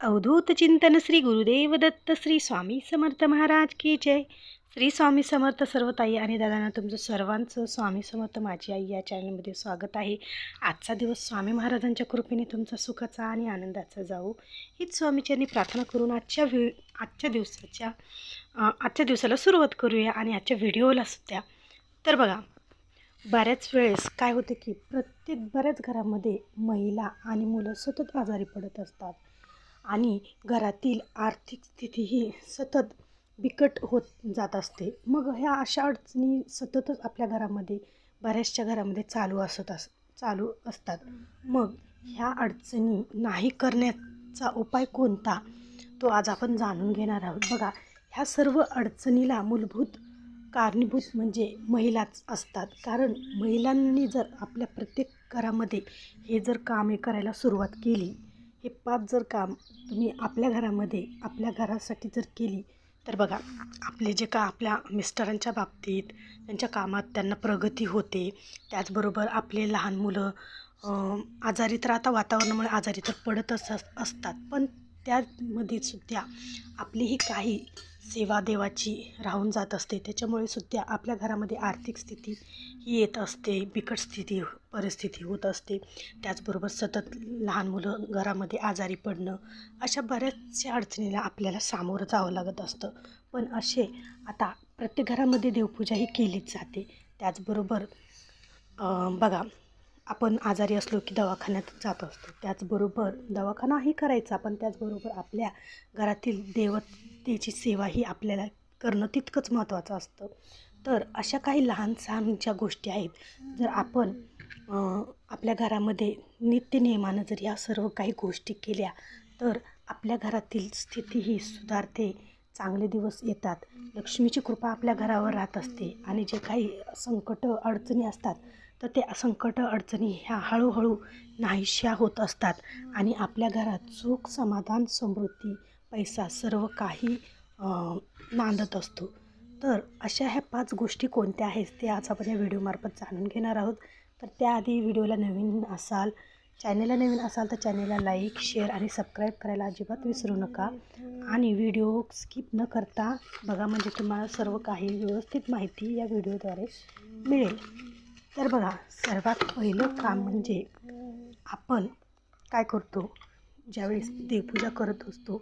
अवधूत चिंतन श्री गुरुदेव दत्त श्री स्वामी समर्थ महाराज की जय. श्री स्वामी समर्थ सर्व ताई आणि दादांना तुमचं सर्वांचं स्वामी समर्थ माझी आई या चॅनलमध्ये स्वागत आहे. आजचा दिवस स्वामी महाराजांच्या कृपेने तुमचा सुखाचा आणि आनंदाचा जाऊ. हीच स्वामीच्यांनी प्रार्थना करून आजच्या व्हि आजच्या दिवसाच्या आजच्या दिवसाला सुरुवात करूया आणि आजच्या व्हिडिओला सुद्धा. तर बघा बऱ्याच वेळेस काय होते की प्रत्येक बऱ्याच घरामध्ये महिला आणि मुलं सतत आजारी पडत असतात. आणि घरातील आर्थिक स्थिती ही सतत बिकट होत जात असते. मग ह्या अशा अडचणी सततच आपल्या घरामध्ये बऱ्याचशा घरामध्ये चालू असत अस चालू असतात. मग ह्या अडचणी नाही करण्याचा उपाय कोणता? तो आज आपण जाणून घेणार आहोत. बघा ह्या सर्व अडचणीला मूलभूत कारणीभूत म्हणजे महिलाच असतात. कारण महिलांनी जर आपल्या प्रत्येक घरामध्ये हे जर कामे करायला सुरुवात केली हे पाच जर काम तुम्ही आपल्या घरामध्ये आपल्या घरासाठी जर केली तर बघा आपले जे का आपल्या मिस्टरांच्या बाबतीत त्यांच्या कामात त्यांना प्रगती होते. त्याचबरोबर आपले लहान मुलं आजारी तर आता वातावरणामुळे आजारी तर पडतच अस असतात. पण त्यामध्ये सुद्धा आपली ही काही सेवा देवाची राहून जात असते. त्याच्यामुळे सुद्धा आपल्या घरामध्ये आर्थिक स्थिती ही येत असते बिकट स्थिती परिस्थिती होत असते. त्याचबरोबर सतत लहान मुलं घरामध्ये आजारी पडणं अशा बऱ्याचशा अडचणीला आपल्याला सामोरं जावं लागत असतं. पण असे आता प्रत्येक घरामध्ये देवपूजा ही केलीच जाते. त्याचबरोबर बघा आपण आजारी असलो की दवाखान्यात जात असतो. त्याचबरोबर दवाखानाही करायचा पण त्याचबरोबर आपल्या घरातील देवतेची सेवा ही आपल्याला करणं तितकंच महत्त्वाचं असतं. तर अशा काही लहान सहान ज्या गोष्टी आहेत. जर आपण आपल्या घरामध्ये नित्यनियमानं जर या सर्व काही गोष्टी केल्या तर आपल्या घरातील स्थिती ही सुधारते. चांगले दिवस येतात. लक्ष्मीची कृपा आपल्या घरावर राहत असते. आणि जे काही संकट अडचणी असतात तर त्या संकट अडचणी ह्या हळूहळू नाहीशा होत असतात. आणि आपल्या घरात सुख समाधान समृद्धी पैसा सर्व काही नांदत असतो. तर अशा ह्या पाच गोष्टी कोणत्या आहेत ते आज आपण या व्हिडिओमार्फत जाणून घेणार आहोत. तर त्याआधी व्हिडिओला नवीन असाल चॅनेलला नवीन असाल तर चॅनेलला लाईक शेअर आणि सबस्क्राईब करायला अजिबात विसरू नका. आणि व्हिडिओ स्किप न करता बघा म्हणजे तुम्हाला सर्व काही व्यवस्थित माहिती या व्हिडिओद्वारे मिळेल. तर बघा सर्वात पहिलं काम म्हणजे आपण काय करतो? ज्यावेळेस देवपूजा करत असतो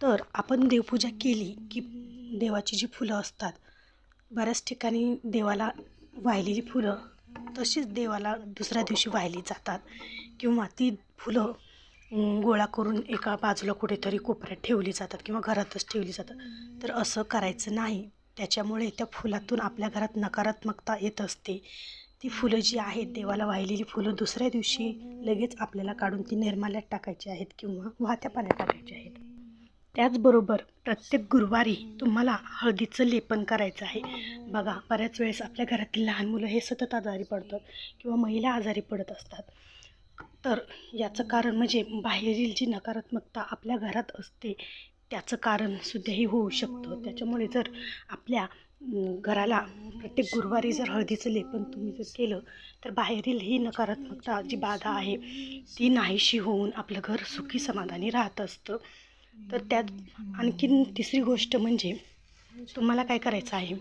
तर आपण देवपूजा केली की देवाची जी फुलं असतात बऱ्याच ठिकाणी देवाला वाहिलेली फुलं तशीच देवाला दुसऱ्या दिवशी वाहिली जातात. किंवा ती फुलं गोळा करून एका बाजूला कुठेतरी कोपऱ्यात ठेवली जातात किंवा घरातच ठेवली जातात. तर असं करायचं नाही. त्याच्यामुळे त्या फुलातून आपल्या घरात नकारात्मकता येत असते. ती फुलं जी आहेत देवाला वाहिलेली फुलं दुसऱ्या दिवशी लगेच आपल्याला काढून ती निर्माल्यात टाकायची आहेत किंवा वाहत्या पाण्यात टाकायची आहेत. त्याचबरोबर प्रत्येक गुरुवारी तुम्हाला हळदीचं लेपन करायचं आहे. बघा बऱ्याच वेळेस आपल्या घरातील लहान मुलं हे सतत आजारी पडतात किंवा महिला आजारी पडत असतात. तर याचं कारण म्हणजे बाहेरील जी नकारात्मकता आपल्या घरात असते त्याचं कारण सुद्धाही होऊ शकतं. त्याच्यामुळे जर आपल्या घराला प्रत्येक गुरुवारी जर हळदीचं लेपन तुम्ही जर केलं तर बाहेरील ही नकारात्मकता जी बाधा आहे ती नाहीशी होऊन आपलं घर सुखी समाधानी राहत असतं. तर त्यात आणखीन तिसरी गोष्ट म्हणजे तुम्हाला काय करायचं आहे?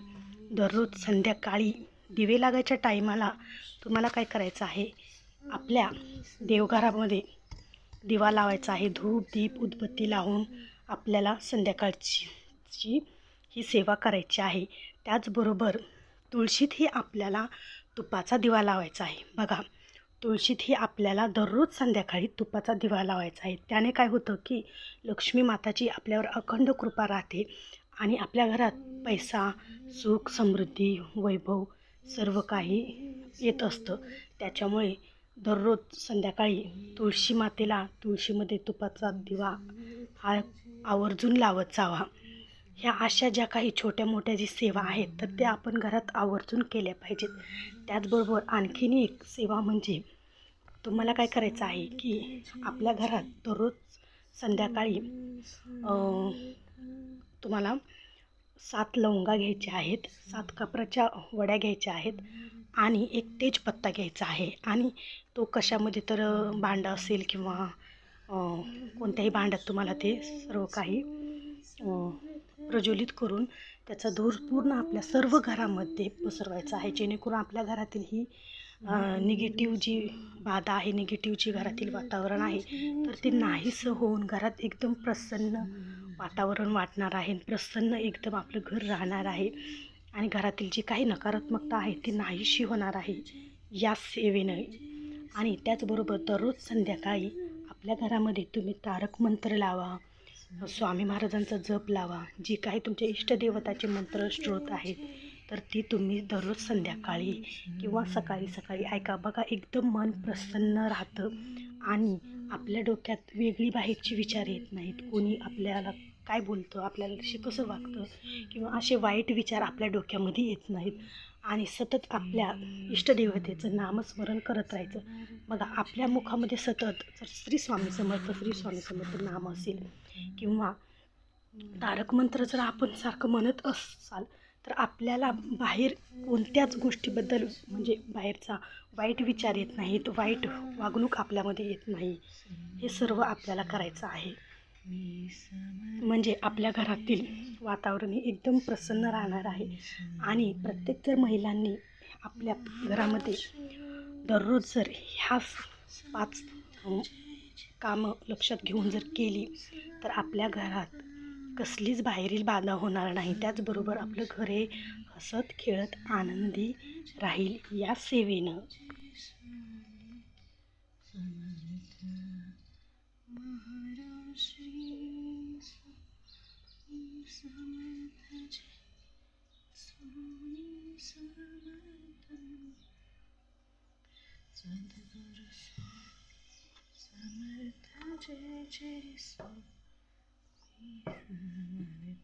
दररोज संध्याकाळी दिवे लागायच्या टायमाला तुम्हाला काय करायचं आहे? आपल्या देवघरामध्ये दिवा लावायचा आहे. धूप दीप उदबत्ती लावून आपल्याला संध्याकाळची ची ही सेवा करायची आहे. त्याचबरोबर तुळशीतही आपल्याला तुपाचा दिवा लावायचा आहे. बघा तुळशीत ही आपल्याला दररोज संध्याकाळी तुपाचा दिवा लावायचा आहे. त्याने काय होतं की लक्ष्मी माताची आपल्यावर अखंड कृपा राहते आणि आपल्या घरात पैसा सुख समृद्धी वैभव सर्व काही येत असतं. त्याच्यामुळे दररोज संध्याकाळी तुळशी मातेला तुळशीमध्ये तुपाचा दिवा हा आवर्जून लावत जावा. ह्या अशा ज्या काही छोट्या मोठ्या जी सेवा आहेत तर त्या आपण घरात आवर्जून केल्या पाहिजेत. त्याचबरोबर आणखीन एक सेवा म्हणजे तुम्हाला काय करायचं आहे की आपल्या घरात दररोज संध्याकाळी तुम्हाला सात लवंगा घ्यायच्या आहेत सात कपराच्या वड्या घ्यायच्या आहेत आणि एक तेजपत्ता घ्यायचा आहे आणि तो कशामध्ये तर भांडं असेल किंवा कोणत्याही भांड्यात तुम्हाला ते सर्व काही प्रज्वलित करून त्याचा धूर पूर्ण आपल्या सर्व घरामध्ये पसरवायचा आहे. जेणेकरून आपल्या घरातील ही निगेटिव्ह जी बाधा आहे निगेटिव्ह जी घरातील वातावरण आहे तर ते नाहीसं होऊन घरात एकदम प्रसन्न वातावरण वाटणार आहे. प्रसन्न एकदम आपलं घर राहणार आहे. आणि घरातील जी काही नकारात्मकता आहे ती नाहीशी होणार आहे या सेवेनं. आणि त्याचबरोबर दररोज संध्याकाळी आपल्या घरामध्ये तुम्ही तारक मंत्र लावा स्वामी महाराजांचा जप लावा. जी काही तुमच्या इष्टदेवताचे मंत्र स्त्रोत आहेत तर ती तुम्ही दररोज संध्याकाळी किंवा सकाळी सकाळी ऐका. बघा एकदम मन प्रसन्न राहतं आणि आपल्या डोक्यात वेगळी बाहेरची विचार येत नाहीत. कोणी आपल्याला काय बोलतं आपल्याला कसं वागतं? किंवा असे वाईट विचार आपल्या डोक्यामध्ये येत नाहीत. आणि सतत आपल्या इष्टदेवतेचं नामस्मरण करत राहायचं. बघा आपल्या मुखामध्ये सतत जर श्री स्वामी समर्थ श्री स्वामी समर्थ नाम असेल किंवा तारक मंत्र जर आपण सारखं म्हणत असाल तर आपल्याला बाहेर कोणत्याच गोष्टीबद्दल म्हणजे बाहेरचा वाईट विचार येत नाहीत वाईट वागणूक आपल्यामध्ये येत नाही. हे सर्व आपल्याला करायचं आहे. म्हणजे आपल्या घरातील वातावरण हे एकदम प्रसन्न राहणार आहे. आणि प्रत्येक जर महिलांनी आपल्या घरामध्ये दररोज जर ह्याच पाच कामं लक्षात घेऊन जर केली तर आपल्या घरात कसलीच बाहेरील बाधा होणार नाही. त्याचबरोबर आपलं घर हे हसत खेळत आनंदी राहील या सेवेनं. Santa Corazón, Samantha J. Jason, Samantha.